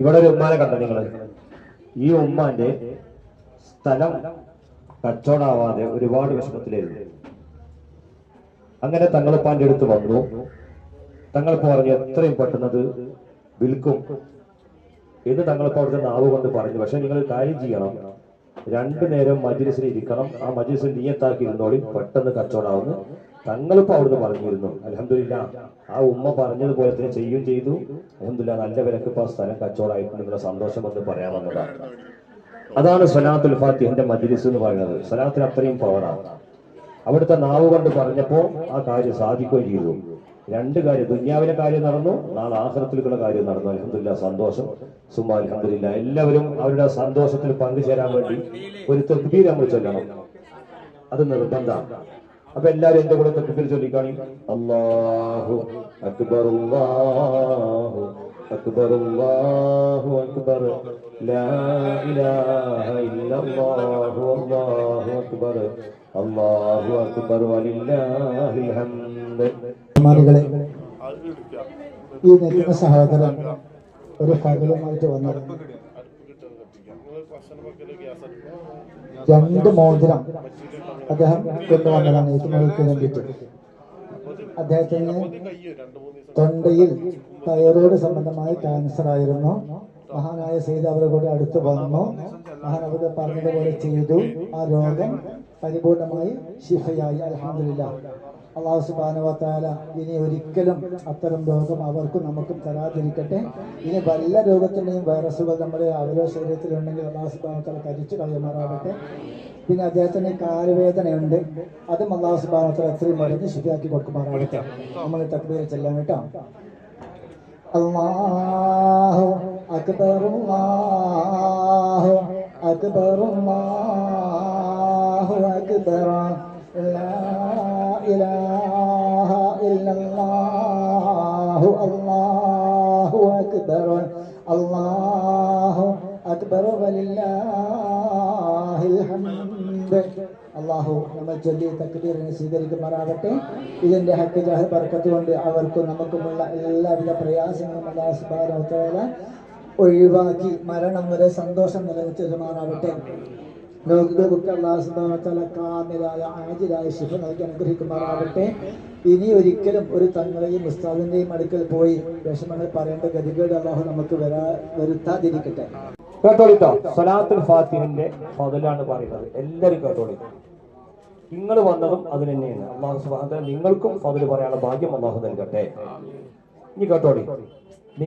ഇവിടെ ഒരു ഉമ്മാനെ കണ്ടു നിങ്ങൾ? ഈ ഉമ്മാന്റെ സ്ഥലം കച്ചവടാവാതെ ഒരുപാട് വിഷമത്തിലായിരുന്നു. അങ്ങനെ തങ്ങളിപ്പാന്റെ അടുത്ത് വന്നു. തങ്ങളിപ്പോ പറഞ്ഞു എത്രയും പെട്ടെന്നത് വിൽക്കും. ഇത് തങ്ങളിപ്പോ അവിടുത്തെ നാവ് കൊണ്ട് പറഞ്ഞു. പക്ഷെ നിങ്ങൾ കാര്യം ചെയ്യണം. രണ്ടു നേരം മജ്ലിസിൽ ഇരിക്കണം. ആ മജ്ലിസിൽ നീയത്താക്കി ഇരുന്നോളി പെട്ടെന്ന് കച്ചവടാവുന്നു. തങ്ങളിപ്പോ അവിടുന്ന് പറഞ്ഞിരുന്നു. അലഹമില്ല ആ ഉമ്മ പറഞ്ഞതുപോലെ തന്നെ ചെയ്യും ചെയ്തു. അലഹമില്ല നല്ല വിലക്ക് ഇപ്പൊ ആ സ്ഥലം കച്ചവടമായിട്ട് നിങ്ങളുടെ സന്തോഷം എന്ന് പറയാമെന്നതാണ് അതാണ് സലാത്തുൽ ഫാത്തിഹിന്റെ മജിലിസ് എന്ന് പറയുന്നത്. സലാത്തിന് അത്രയും പവറാണ് അവിടുത്തെ നാവ് കൊണ്ട് പറഞ്ഞപ്പോ ആ കാര്യം സാധിക്കുകയും ചെയ്തു. രണ്ട് കാര്യം ദുന്യാവിലെ കാര്യം നടന്നു നാളെ ആഹ്റത്തിലുള്ള കാര്യം നടന്നു. അലഹമില്ല സന്തോഷം. സുമാ അലഹമില്ല എല്ലാവരും അവരുടെ സന്തോഷത്തിൽ പങ്കുചേരാൻ വേണ്ടി ഒരു തൃപ്തി നമ്മൾ ചൊല്ലണം. അത് നിർബന്ധമാണ്. അപ്പൊ എല്ലാരും എന്റെ കൂടെ തട്ടിപ്പിൽ ചൊല്ലിക്കാണി. അള്ളാഹു അക്ബർ അല്ലാഹു അക്ബർ അള്ളാഹു അക്ബർ. ലാ ഇലാഹ ഇല്ലല്ലാഹു അല്ലാഹു അക്ബർ. അല്ലാഹു അക്ബർ വലില്ലാഹിൽ ഹംദ്. മാനികളെ ഈ നിൽക്കുന്ന സഹോദരൻ ഒരു പകലുമായിട്ട് വന്നത് രണ്ട് മോതിരം. അദ്ദേഹം കൊണ്ടുവന്നതാണ് ഏറ്റുമുകൾക്ക് വേണ്ടിയിട്ട് അദ്ദേഹത്തിന് തൊണ്ടയിൽ തൈറോയ്ഡ് സംബന്ധമായ ക്യാൻസർ ആയിരുന്നു. മഹാനായ സെയ്ദ് അവരെ കൂടെ അടുത്ത് വന്നു. മഹാൻ അവരുടെ പറഞ്ഞതുപോലെ ചെയ്തു. ആ രോഗം പരിപൂർണമായി ശിഫയായി. അലഹമില്ല അള്ളാഹു സുബാനുവത്താല ഇനി ഒരിക്കലും അത്തരം രോഗം അവർക്കും നമുക്കും തരാതിരിക്കട്ടെ. ഇനി വല്ല രോഗത്തിന്റെയും വൈറസുകൾ നമ്മുടെ അവരോ ശരീരത്തിലുണ്ടെങ്കിൽ അള്ളാഹു സുബാനുവത്താല കരിച്ചു കഴിയുമാറാകട്ടെ പിന്നെ അദ്ദേഹത്തിന് കാലുവേദനയുണ്ട്. അതും അള്ളാഹു സുബാനുവത്താല എത്രയും മരുന്ന് ശരിയാക്കി കൊടുക്കുമാറാകട്ടെ. നമ്മൾ തക്ബീർ ചെല്ലാൻ കേട്ടോ. അള്ളാഹു ലാ ഇലാഹ ഇല്ലല്ലാഹു അല്ലാഹു അക്ബർ അല്ലാഹു അക്ബർ ولله الحمد അള്ളാഹു നമ്മൾ ചൊല്ലിയ തക്ബീറിനെ സ്വീകരിക്കുമാറാകട്ടെ. ഇതിന്റെ ഹക്ക് ജാഹ് പറക്കത്തുകൊണ്ട് അവർക്കും നമുക്കുമുള്ള എല്ലാവിധ പ്രയാസങ്ങളും അള്ളാഹു തആല ഒഴിവാക്കി മരണം വരെ സന്തോഷം നിലനിർത്തി കാമിലായ ആജിലായ ശിഫ നൽകി അനുഗ്രഹിക്കുമാറാവട്ടെ ഇനി ഒരിക്കലും ഒരു തങ്ങളെയും ഉസ്താദിന്റെയും അടുക്കൽ പോയി വിഷമങ്ങൾ പറയേണ്ട ഗതികേട് അള്ളാഹു നമുക്ക് വരാ വരുത്താതിരിക്കട്ടെ. കേട്ടോളിട്ടോ? സലാത്തുൽ ഫാത്തിഹിന്റെ ഫതിലാണ് പറയുന്നത്. എല്ലാവരും കേട്ടോളി. നിങ്ങൾ വന്നതും അതിന് തന്നെയാണ്. അള്ളാഹു നിങ്ങൾക്കും ഫതിൽ പറയാനുള്ള ഭാഗ്യം അള്ളാഹു നൽകട്ടെ. ഇനി കേട്ടോളി?